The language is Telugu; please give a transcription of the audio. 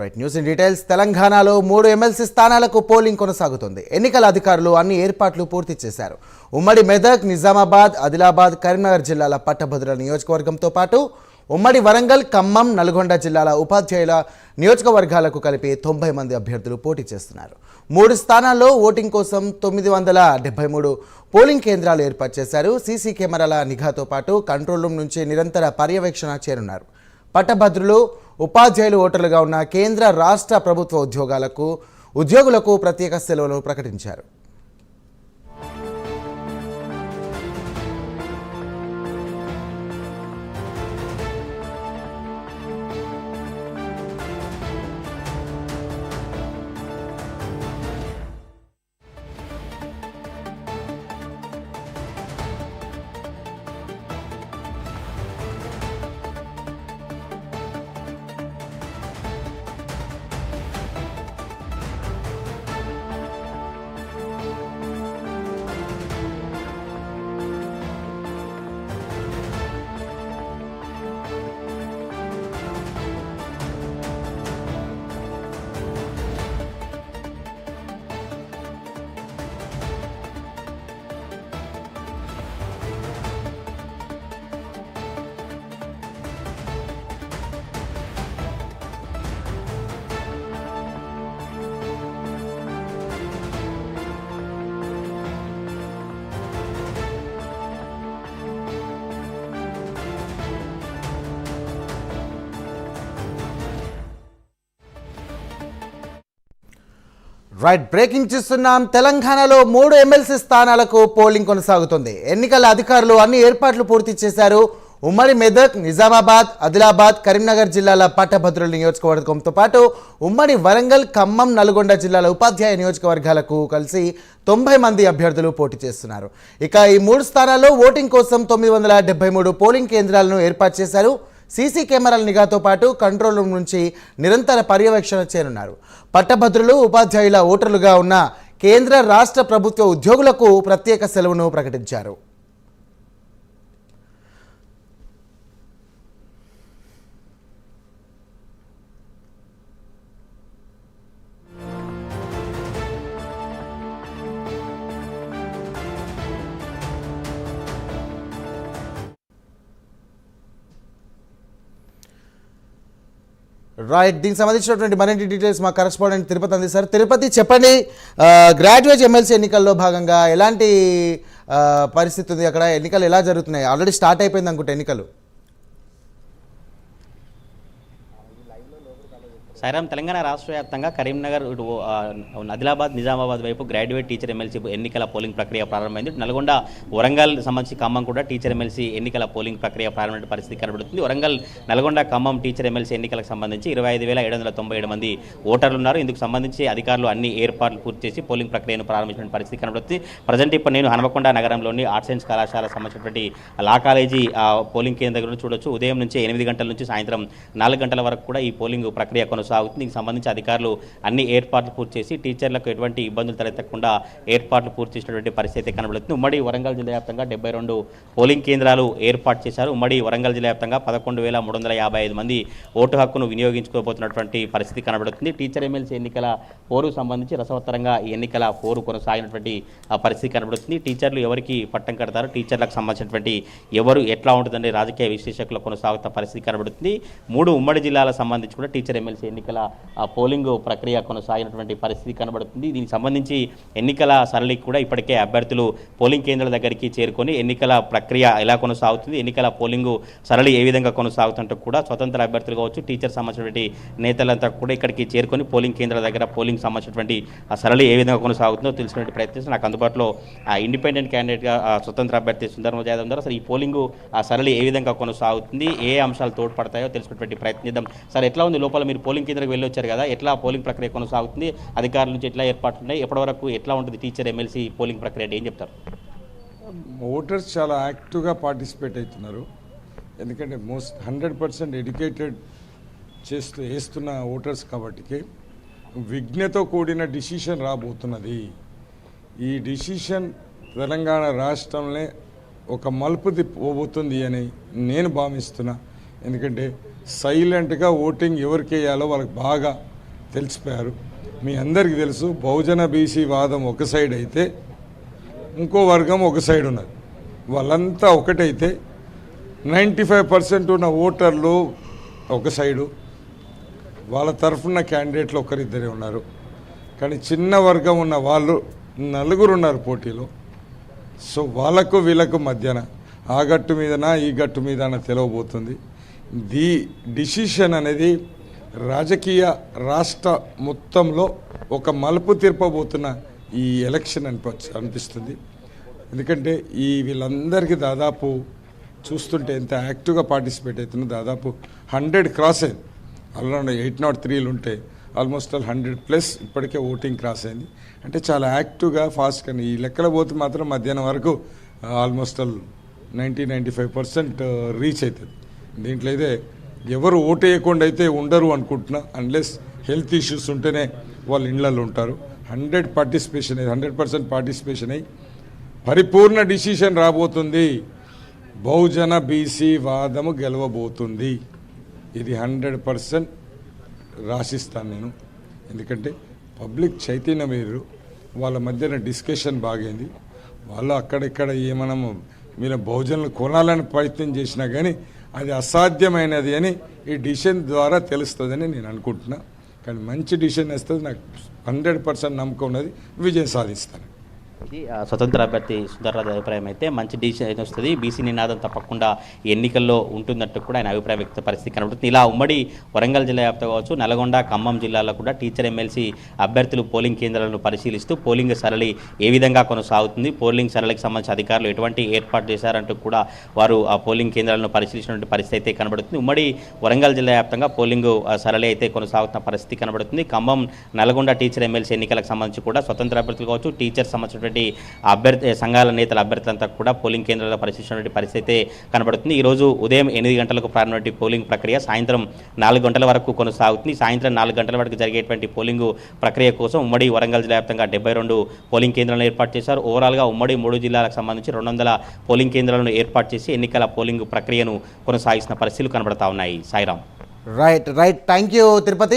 Right news in details. తెలంగాణలో మూడు ఎమ్మెల్సీ స్థానాలకు పోలింగ్ కొనసాగుతుంది. ఎన్నికల అధికారులు అన్ని ఏర్పాట్లు పూర్తి చేశారు. ఉమ్మడి మెదక్ నిజామాబాద్ ఆదిలాబాద్ కరీంనగర్ జిల్లాల పట్టభద్రుల నియోజకవర్గంతో పాటు ఉమ్మడి వరంగల్ ఖమ్మం నల్గొండ జిల్లాల ఉపాధ్యాయుల నియోజకవర్గాలకు కలిపి తొంభై మంది అభ్యర్థులు పోటీ చేస్తున్నారు. మూడు స్థానాల్లో ఓటింగ్ కోసం తొమ్మిది వందల డెబ్బై మూడు పోలింగ్ కేంద్రాలు ఏర్పాటు చేశారు. సీసీ కెమెరాల నిఘాతో పాటు కంట్రోల్ రూమ్ నుంచి నిరంతర పర్యవేక్షణ చేరున్నారు. పట్టభద్రులు ఉపాధ్యాయులు ఓటర్లుగా ఉన్న కేంద్ర రాష్ట్ర ప్రభుత్వ ఉద్యోగాలకు ఉద్యోగులకు ప్రత్యేక సెలవులు ప్రకటించారు. రైట్ బ్రేకింగ్ చూస్తున్నాం. తెలంగాణలో మూడు ఎమ్మెల్సీ స్థానాలకు పోలింగ్ కొనసాగుతుంది. ఎన్నికల అధికారులు అన్ని ఏర్పాట్లు పూర్తి చేశారు. ఉమ్మడి మెదక్ నిజామాబాద్ ఆదిలాబాద్ కరీంనగర్ జిల్లాల పట్టభద్రుల నియోజకవర్గంతో పాటు ఉమ్మడి వరంగల్ ఖమ్మం నల్గొండ జిల్లాల ఉపాధ్యాయ నియోజకవర్గాలకు కలిసి తొంభై మంది అభ్యర్థులు పోటీ చేస్తున్నారు. ఇక ఈ మూడు స్థానాల్లో ఓటింగ్ కోసం తొమ్మిది వందల డెబ్బై మూడు పోలింగ్ కేంద్రాలను ఏర్పాటు చేశారు. సీసీ కెమెరాల నిఘాతో పాటు కంట్రోల్ రూమ్ నుంచి నిరంతర పర్యవేక్షణ చేయనున్నారు. పట్టభద్రులు ఉపాధ్యాయుల ఓటర్లుగా ఉన్న కేంద్ర రాష్ట్ర ప్రభుత్వ ఉద్యోగులకు ప్రత్యేక సెలవును ప్రకటించారు. రైట్ దీనికి సంబంధించినటువంటి మరిన్ని డీటెయిల్స్ మా కరెస్పాండెంట్ తిరుపతి అందిస్తారు. తిరుపతి చెప్పండి గ్రాడ్యుయేట్ ఎమ్మెల్సీ ఎన్నికల్లో భాగంగా ఎలాంటి పరిస్థితి ఉంది అక్కడ? ఎన్నికలు ఎలా జరుగుతున్నాయి? ఆల్రెడీ స్టార్ట్ అయిపోయింది అనుకుంటే ఎన్నికలు. సాయిరాం తెలంగాణ రాష్ట్ర వ్యాప్తంగా కరీంనగర్ ఇటు ఆదిలాబాద్ నిజామాబాద్ వైపు గ్రాడ్యుయేట్ టీచర్ ఎమ్మెల్సీ ఎన్నికల పోలింగ్ ప్రక్రియ ప్రారంభమైంది. నల్గొండ వరంగల్ సంబంధించి ఖమ్మం కూడా టీచర్ ఎమ్మెల్సీ ఎన్నికల పోలింగ్ ప్రక్రియ ప్రారంభమైన పరిస్థితి కనబడుతుంది. వరంగల్ నల్గొండ ఖమ్మం టీచర్ ఎమ్మెల్సీ ఎన్నికలకు సంబంధించి ఇరవై ఐదు వేల ఏడు వందల తొంభై ఏడు మంది ఓటర్లు ఉన్నారు. ఇందుకు సంబంధించి అధికారులు అన్ని ఏర్పాట్లు పూర్తి చేసి పోలింగ్ ప్రక్రియను ప్రారంభించిన పరిస్థితి కనబడుతుంది. ప్రజెంట్ ఇప్పుడు నేను హనుమకొండ నగరంలోని ఆర్ట్స్ సైన్స్ కళాశాల సంబంధించినటువంటి లా కాలేజీ పోలింగ్ కేంద్రం చూడొచ్చు. ఉదయం నుంచి ఎనిమిది గంటల నుంచి సాయంత్రం నాలుగు గంటల వరకు కూడా ఈ పోలింగ్ ప్రక్రియ కొనసాగుతుంది. దీనికి సంబంధించి అధికారులు అన్ని ఏర్పాట్లు పూర్తి చేసి టీచర్లకు ఎటువంటి ఇబ్బందులు తలెత్తకుండా ఏర్పాట్లు పూర్తి చేసినటువంటి పరిస్థితి కనబడుతుంది. ఉమ్మడి వరంగల్ జిల్లా వ్యాప్తంగా డెబ్బై రెండు పోలింగ్ కేంద్రాలు ఏర్పాటు చేశారు. ఉమ్మడి వరంగల్ జిల్లా వ్యాప్తంగా పదకొండు వేల మూడు వందల యాభై ఐదు మంది ఓటు హక్కును వినియోగించుకోబోతున్నటువంటి పరిస్థితి కనబడుతుంది. టీచర్ ఎమ్మెల్సీ ఎన్నికల పోరు సంబంధించి రసవత్తరంగా ఈ ఎన్నికల పోరు కొనసాగినటువంటి ఆ పరిస్థితి కనబడుతుంది. టీచర్లు ఎవరికి పట్టం కడతారు? టీచర్లకు సంబంధించినటువంటి ఎవరు ఎట్లా ఉంటుందని రాజకీయ విశ్లేషకులు కొనసాగుతున్న పరిస్థితి కనబడుతుంది. మూడు ఉమ్మడి జిల్లాల సంబంధించి కూడా టీచర్ ఎమ్మెల్సీ ఎన్నికల పోలింగ్ ప్రక్రియ కొనసాగినటువంటి పరిస్థితి కనబడుతుంది. దీనికి సంబంధించి ఎన్నికల సరళికి కూడా ఇప్పటికే అభ్యర్థులు పోలింగ్ కేంద్రాల దగ్గరికి చేరుకొని ఎన్నికల ప్రక్రియ ఎలా కొనసాగుతుంది ఎన్నికల పోలింగ్ సరళి ఏ విధంగా కొనసాగుతుంటూ కూడా స్వతంత్ర అభ్యర్థులు కావచ్చు టీచర్ సంబంధించినటువంటి నేతలంతా కూడా ఇక్కడికి చేరుకొని పోలింగ్ కేంద్రాల దగ్గర పోలింగ్ సంబంధించినటువంటి ఆ సరళి ఏ విధంగా కొనసాగుతుందో తెలుసుకునే ప్రయత్నిస్తే నాకు అందుబాటులో ఆ ఇండిపెండెంట్ క్యాండిడేట్గా స్వతంత్ర అభ్యర్థి సుందరం జాదవ్ ఉన్నారు. అసలు ఈ పోలింగ్ ఆ సరళి ఏ విధంగా కొనసాగుతుంది ఏ అంశాలు తోడ్పడతాయో తెలుసుకునేటువంటి ప్రయత్నిద్దాం సార్ ఎట్లా ఉంది? లోపల మీరు పోలింగ్ కేంద్రానికి వెళ్ళి వచ్చారు కదా ఎట్లా పోలింగ్ ప్రక్రియ కొనసాగుతుంది అధికారుల నుంచి ఎట్లా ఏర్పాట్లు ఉన్నాయి ఎప్పటివరకు ఎట్లా ఉంటుంది టీచర్ ఎమ్మెల్సీ పోలింగ్ ప్రక్రియ అంటే ఏం చెప్తారు? ఓటర్స్ చాలా యాక్టివ్గా పార్టిసిపేట్ అవుతున్నారు. ఎందుకంటే మోస్ట్ హండ్రెడ్ పర్సెంట్ ఎడ్యుకేటెడ్ చేస్తూ వేస్తున్న ఓటర్స్ కాబట్టికి విఘ్నతో కూడిన డిసిషన్ రాబోతున్నది. ఈ డిసిషన్ తెలంగాణ రాష్ట్రంలో ఒక మలుపు తిప్పబోతుంది అని నేను భావిస్తున్నా. ఎందుకంటే సైలెంట్గా ఓటింగ్ ఎవరికి వేయాలో వాళ్ళకి బాగా తెలిసిపోయారు. మీ అందరికీ తెలుసు బహుజన బీసీ వాదం ఒక సైడ్ అయితే ఇంకో వర్గం ఒక సైడ్ ఉన్నది. వాళ్ళంతా ఒకటైతే నైంటీ ఫైవ్ పర్సెంట్ ఉన్న ఓటర్లు ఒక సైడు వాళ్ళ తరఫున క్యాండిడేట్లు ఒకరిద్దరే ఉన్నారు. కానీ చిన్న వర్గం ఉన్న వాళ్ళు నలుగురు ఉన్నారు పోటీలో. సో వాళ్ళకు వీళ్ళకు మధ్యన ఆ గట్టు మీదనా ఈ గట్టు మీదనా తెలవబోతుంది. ది డిసిషన్ అనేది రాజకీయ రాష్ట్ర మొత్తంలో ఒక మలుపు తీర్పబోతున్న ఈ ఎలక్షన్ అనిప అనిపిస్తుంది. ఎందుకంటే ఈ వీళ్ళందరికీ దాదాపు చూస్తుంటే ఎంత యాక్టివ్గా పార్టిసిపేట్ అవుతుందో దాదాపు హండ్రెడ్ క్రాస్ అయింది. అరౌండ్ ఎయిట్ నాట్ త్రీలు ఉంటే ఆల్మోస్ట్ ఆల్ హండ్రెడ్ ప్లస్ ఇప్పటికే ఓటింగ్ క్రాస్ అయింది. అంటే చాలా యాక్టివ్గా ఫాస్ట్గా ఈ లెక్కల పోతే మాత్రం మధ్యాహ్నం వరకు almost all ninety ninety five percent reach అవుతుంది. దీంట్లో అయితే ఎవరు ఓటేయకుండా అయితే ఉండరు అనుకుంటున్నా అన్లెస్ హెల్త్ ఇష్యూస్ ఉంటేనే వాళ్ళు ఇళ్ళలో ఉంటారు. హండ్రెడ్ పార్టిసిపేషన్ అయ్యి హండ్రెడ్ పర్సెంట్ పార్టిసిపేషన్ అయ్యి పరిపూర్ణ డిసిషన్ రాబోతుంది. బహుజన బీసీ వాదము గెలవబోతుంది. ఇది హండ్రెడ్ పర్సెంట్ రాసిస్తాను నేను. ఎందుకంటే పబ్లిక్ చైతన్యం వేరు వాళ్ళ మధ్యన డిస్కషన్ బాగైంది. వాళ్ళు అక్కడిక్కడ ఏమనము మీరు బహుజనులు కొనాలని ప్రయత్నం చేసినా కానీ అది అసాధ్యమైనది అని ఈ డిసిషన్ ద్వారా తెలుస్తుందని నేను అనుకుంటున్నా. కానీ మంచి డిసిషన్ వస్తుంది నాకు హండ్రెడ్ పర్సెంట్ నమ్మకం ఉన్నది విజయం సాధిస్తాను. ఇది స్వతంత్ర అభ్యర్థి సుందర్రాజు అభిప్రాయం అయితే మంచి డిసిషన్ వస్తుంది. బీసీ నినాదం తప్పకుండా ఎన్నికల్లో ఉంటుందంటూ కూడా ఆయన అభిప్రాయం వ్యక్త పరిస్థితి కనబడుతుంది. ఇలా ఉమ్మడి వరంగల్ జిల్లా వ్యాప్తంగా కావచ్చు నల్గొండ ఖమ్మం జిల్లాలో కూడా టీచర్ ఎమ్మెల్సీ అభ్యర్థులు పోలింగ్ కేంద్రాలను పరిశీలిస్తూ పోలింగ్ సరళి ఏ విధంగా కొనసాగుతుంది పోలింగ్ సరళికి సంబంధించి అధికారులు ఎటువంటి ఏర్పాటు చేశారంటూ కూడా వారు ఆ పోలింగ్ కేంద్రాలను పరిశీలించినటువంటి పరిస్థితి అయితే కనబడుతుంది. ఉమ్మడి వరంగల్ జిల్లా వ్యాప్తంగా పోలింగ్ సరళి అయితే కొనసాగుతున్న పరిస్థితి కనబడుతుంది. ఖమ్మం నల్గొండ టీచర్ ఎమ్మెల్సీ ఎన్నికలకు సంబంధించి కూడా స్వతంత్ర అభ్యర్థులు కావచ్చు టీచర్ సంబంధించిన సంబంధించినటువంటి అభ్యర్థి సంఘాల నేతల అభ్యర్థులంతా కూడా పోలింగ్ కేంద్రాల్లో పరిశీలించినటువంటి పరిస్థితి అయితే కనబడుతుంది. ఈరోజు ఉదయం ఎనిమిది గంటలకు ప్రారంభమైన పోలింగ్ ప్రక్రియ సాయంత్రం నాలుగు గంటల వరకు కొనసాగుతుంది. సాయంత్రం నాలుగు గంటల వరకు జరిగేటువంటి పోలింగ్ ప్రక్రియ కోసం ఉమ్మడి వరంగల్ జిల్లా వ్యాప్తంగా డెబ్బై రెండు పోలింగ్ కేంద్రాలను ఏర్పాటు చేశారు. ఓవరాల్గా ఉమ్మడి మూడు జిల్లాలకు సంబంధించి రెండు వందల పోలింగ్ కేంద్రాలను ఏర్పాటు చేసి ఎన్నికల పోలింగ్ ప్రక్రియను కొనసాగిస్తున్న పరిస్థితులు కనబడతా ఉన్నాయి. Sairam right right thank you Tirupati